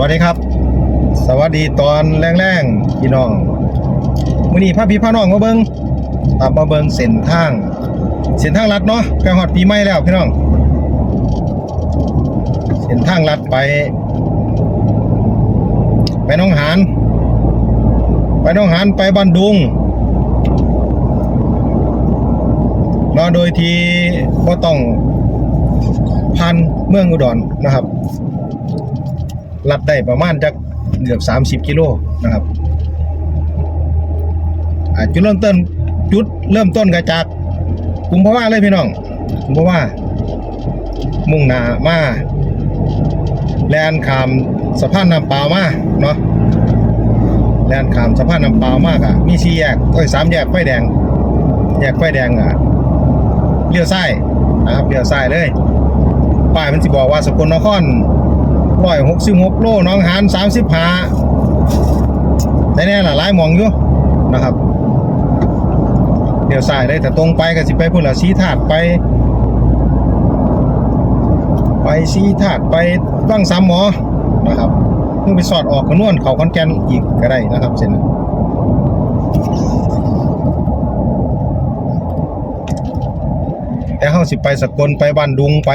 วัสดีครับ สวัสดีตอนแรงๆพี่น้องมื้อนี้พาพี่พาน้องมาเบิ่งอ่ามมาเบิ่งเส้นทาง เส้นทางลัดเนาะใกลฮอดปีใหม่แล้วพี่น้อง เส้นทางลัดไป ไปน้องหาน ไปน้องหานไปบ้านดุงเนาโดยที่บ่ต้องผ่านเมืองอุดรนะครับ ลัดได้ประมาณจักเกือบ 30 กิโลนะครับจุดเริ่มต้นจุดเริ่มต้นก็จากกุมภาวะเลยพี่น้องกุมภาวะมุ่งหน้ามาแลนขามสะพานน้ำเปลามาเนาะแลนขามสะพานน้ำเปลามากอะมีสี่แยกเอ้ยสามแยกไฟแดง แยกไฟแดงอะเลี้ยวซ้ายนะครับเลี้ยวซ้ายเลยป้ายมันสิบอกว่าสกลนคร ร้อยหกสิบหกโลน้องหานสามสิบห้าแต่แน่ละหลายหมองอยู่นะครับ เดี๋ยวสายเลยแต่ตรงไปก็สิไปพุ่นละสีถาดไป ไปสีถาดไปบ้างสามหมอนะครับเพิ่งไปสอดออกกระนวนเขาคอนแกนอีกก็ได้นะครับเส้นนั้นแต่เขาสิไปสกลไปบ้านดุงไป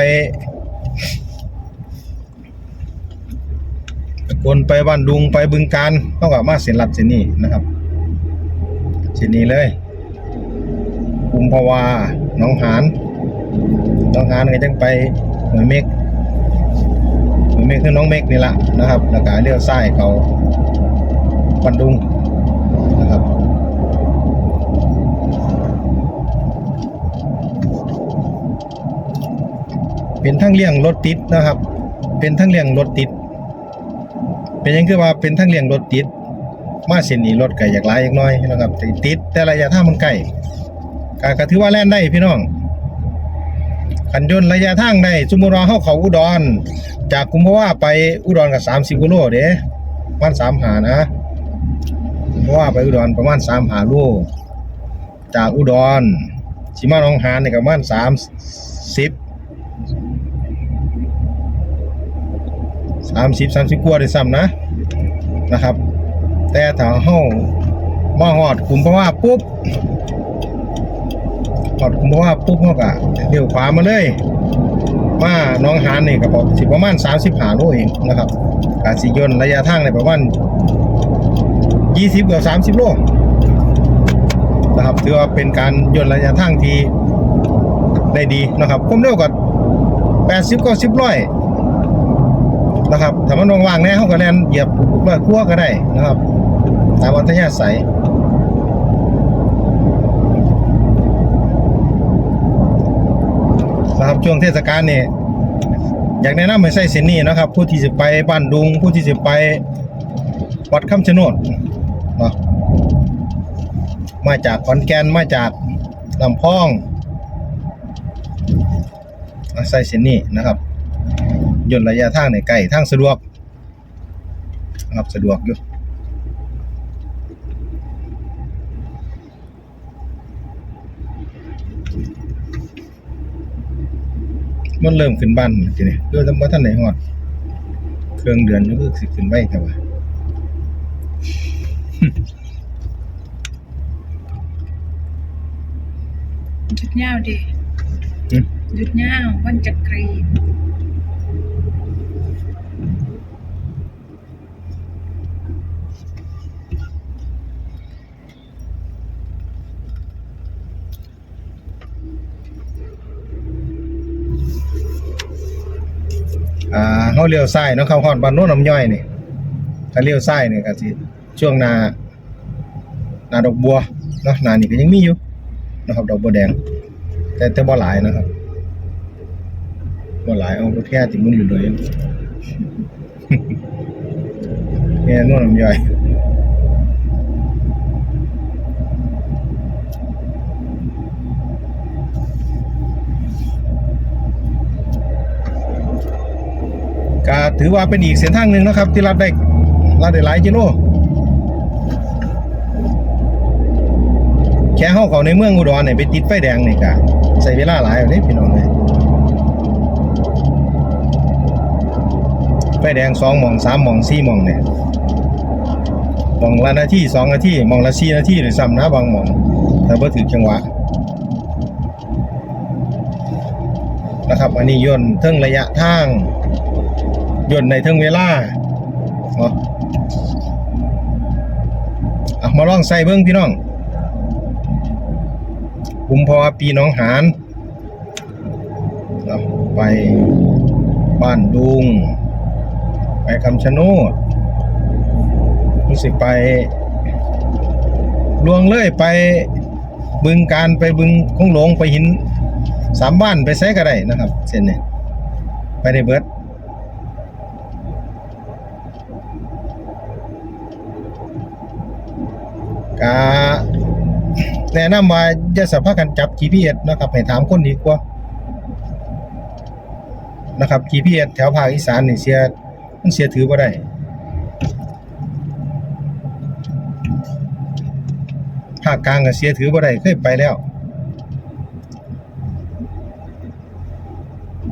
ตะกนไปบ้านดุงไปบึงการเท่ากับมาเส้นหลัดเส้นนี้นะครับเส้นนี้เลยกุมภาวาหน้องหานหน้องหานก็จังไปหอยเมกหอยเมกคือน้องเมกนี่ละนะครับแล้วก็เลี้ยวซ้ายเขาบ้านดุงนะครับเป็นทั้งเลี่ยงรถติดนะครับ เป็นทั้งเลี่ยงรถติด เป็นยังคือว่าเป็นทั้งเลี่ยงรถติด มาเส้นนี้รถไก็อยากหลายอยากน้อยนะครับติด แต่ระยะทางมันใกลก็ก็ถือว่าแล่นได้พี่น้องคันยนต์ระยะทางได้สมมุติว่าเฮาเขาอุดร จากกุมภาวะไปอุดรก็30กิโลเด้ประมาณ3หานะกุมภาวะไปอุดรประมาณ3หาโลจากอุดรสิมาหนองหานนี่ก็ประมาณ30สามสิบสามสิบกว่าได้ซ้ำนะนะครับ แต่ถ้าเฮามาหอดกลุ่มเพราะว่าปุ๊บหอดกลุ่มเพราะว่าปุ๊บเฮาก็เลี้ยวขวามาเลยมาน้องหานนี่ก็บอกสิประมาณ35โลเองนะครับกาสิยนระยะทางนี่ประมาณ20เกือบ30โลนะครับถือว่าเป็นการยนระยะทางที่ได้ดีนะครับความเร็วก็80 90ร้อย นะครับถ้ามันว่างๆแน่เขาก็แลนเหยียบร้อยคั่วก็ได้นะครับตามอัธยาศัยนะครับช่วงเทศกาลนี่อยากแนะนำให้ใส่เส้นนี้นะครับ ผู้ที่จะไปบ้านดุง ผู้ที่จะไปวัดคำชะโนดเนาะมาจากขอนแก่นมาจากลำพองใส่เส้นนี้นะครับ ย่นระยะทางในใกล้ทางสะดวกนะครับสะดวกอยู่มันเริ่มขึ้นบ้านทีนี้เพื่อทำว่าท่านไหนฮอด เครื่องเดือนก็คือสิขึ้นไว้แต่ว่าหยุดยาวดิอืมหยุดยาววันจักรี อ่าเขาเลี้ยวซ้ายเนาะเข้าฮอดบ้านโน้นน้ำย่อยนี่ถ้าเลี้ยวซ้ายนี่ก็สิช่วงนานาดอกบัวเนาะนานี่ก็ยังมีอยู่นะครับดอกบัวแดง แต่แต่บ่หลายนะครับบ่หลายเอารถแค่ติดมุนอยู่เลยเนี่ยโน่นน้ำย่อยก็ ถือว่าเป็นอีกเส้นทางหนึ่งนะครับ ที่รับได้รับได้หลายกิโลแค่เข้าเขาในเมืองอุดรเนี่ยไปติดไฟแดงนี่กะใส่เวลาหลายอยู่เด้พี่น้องเลยไฟแดงสองมองสามมองสี่มองเนี่ยมองละนาทีสองนาทีมองละสี่นาทีหรือซ้ำนะบางมองแต่บ่อถือจังหวะนะครับ อันนี้ย่นเทิงระยะทาง ย่นในเทิงเวลาเนาอะมาลองใส่เบิ้งพี่น้องกุมภาวะปีน้องหานไปบ้านดุง ไปคำชะโนดรู้สึกไปลวงเลยไปบึงการไปบึงคงหลงไปหินสามบ้านไปใช้ก็ได้นะครับ เส้นนี้ไปได้เบิด กาแนะนำว่าจะสัมภาษณ์กันจับ GPS นะครับให้ถามคนดีกว่านะครับ GPS แถวภาคอีสานนี่เสียมันเสียถือบ่ได้ภาคกลางก็เสียถือบ่ได้เคยไปแล้ว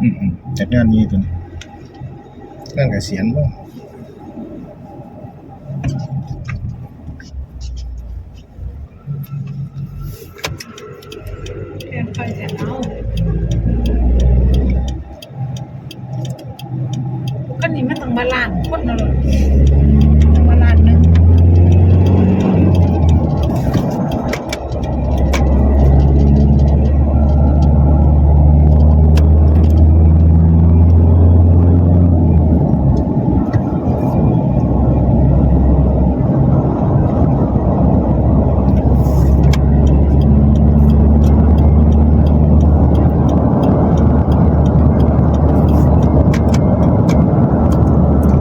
อืมจัดงานนี้ตัวนี้นั่นก็เสียนบ่ เพียง คอยจะเอาก็นี่มันต้องบาลานซ์คนะเลยต้องบาลานซ์หนึง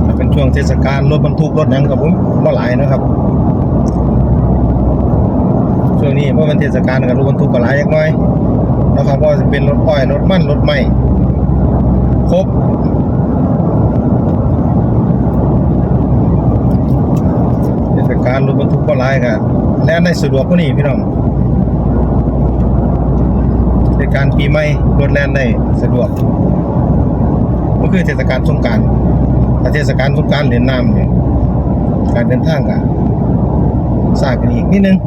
ถ้าเป็นช่วงเท ศกาลรถบรรทุกรถหยังกับผมบ่หลายนะครับช่วงนี้เพราะเป็นเทศกาลกับรถบรรทุกก็หลายจักหน่อยนะครับเพราะจะเป็นรถอ้อยรถมันรถไหม้ครบเทศกาลรถบรรทุกก็หลายกันแล่นได้สะดวกกว่านี้พี่น้องเทศกาลปีใหม่รถแล่นได้สะดวกก็คือเทศกาลสงกรารถ้า เทศกาลสงการเล่นน้ำเนี่ยการเดินทางก็สร้ายกันอีกนิดนึง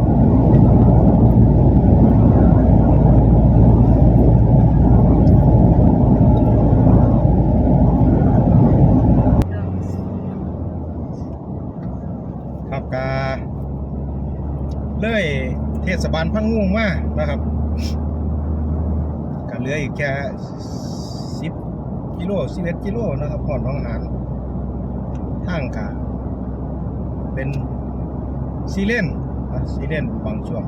ครับกาเลยเทศบาลพังงูมานะครับก็เหลืออีกแค่สิบกิโลสิบเอ็ดกิโลนะครับพอดน้องหาน ทางกาเป็นซีเลนซีเลนบางช่วง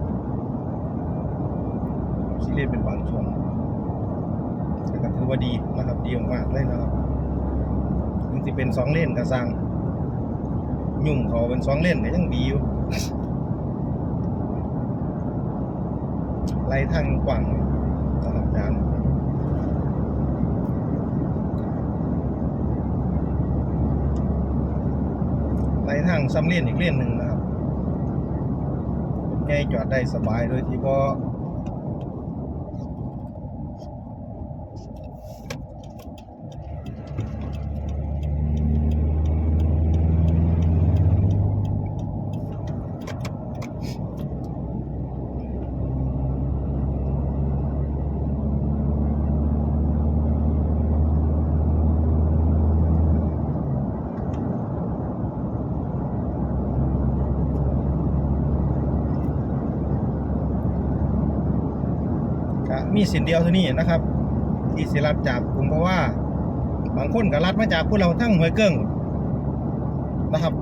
ซีเลนเป็นบางช่วงแต่ก็ถือว่าดีนะครับดีมากเลยนะครับถึงจะเป็นสองเลนก็สร้างยุ่งเขาเป็นสองเล่นก็ยังดีอยู่ไล่ทางกว้างสำหรับจาน ไล่ทางซ้ำเล่นอีกเล่นหนึ่งนะครับง่ายจอดได้สบายโดยที่พอ ก็มีสินเดียวเท่านี้นะครับ ที่สิรัดจากกลุ่มเพราะว่า บางคนก็รัดมาจากพวกเราทั้งหวยเกิ้งนะครับ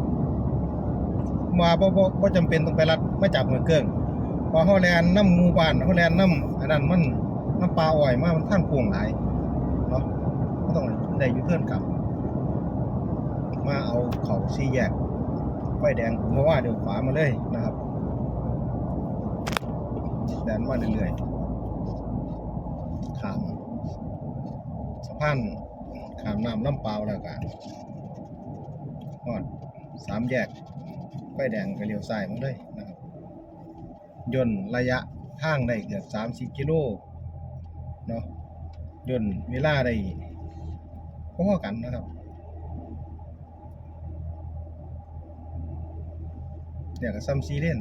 มาบ่บ่บ่จำเป็นต้องไปรัดมาจากหวยเกิ้งพอเฮาแลนน้ำหมู่บ้านเฮาแลนน้ำอันนั้นมันน้ำปลาอ้อยมากมันทางโค้งหลายเนาะก็ต้องได้ยูเทิร์นกลับ มาเอาเขาสี่แยกไฟแดงผมว่าเดี๋ยวขวามาเลยนะครับแดนมาเรื่อยๆ ขามสะพานข้ามน้ำลำเปล่าแล้วกันฮอดสามแยกไฟแดงก็เลียวใส่มาเลยนะครับย่นระยะทางได้เกือบสามสิบกิโลเนาะย่นเวลาได้พอๆกันนะครับเนี่ยก็ซ้ำซีเล่น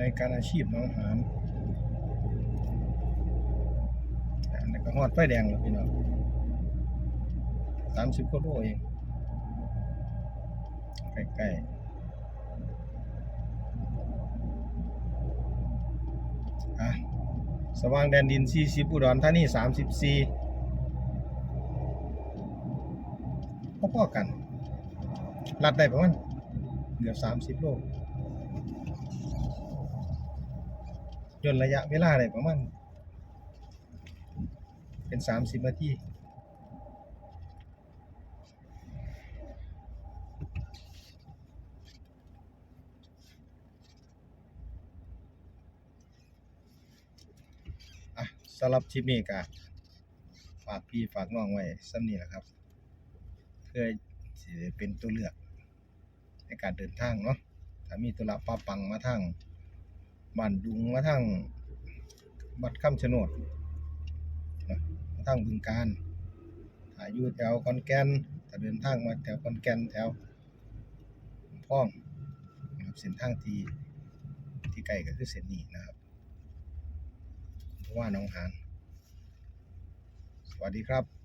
รายการอาชีพน้องหานอันนี้ก็ฮอดไฟแดงแล้วพี่น้องสามสิบกว่าโลเองใกล้ๆอะสว่างแดนดิน40อุดรธานี34พอๆกันลัดได้ประมาณเกือบ30โล ย่นระยะเวลาอะได้ประมาณเป็น30นาทีอะสำหรับคลิปนี้ก็ฝากพี่ฝากน้องไว้ซ้ำนี้แหละครับ เพื่อเป็นตัวเลือกในการเดินทางเนาะถ้ามีตุลาป้าปังมาทาง บ้านดุงมาทางบัดคำชะโนดนมาทางบึงการถ้าอยู่แถวขอนแกนถ้าเดินทางมาแถวขอนแกนแถวพ้องนะครับเส้นทางที่ที่ไกลก็คือเส้นนี้นะครับเพราะว่าน้องหานสวัสดีครับ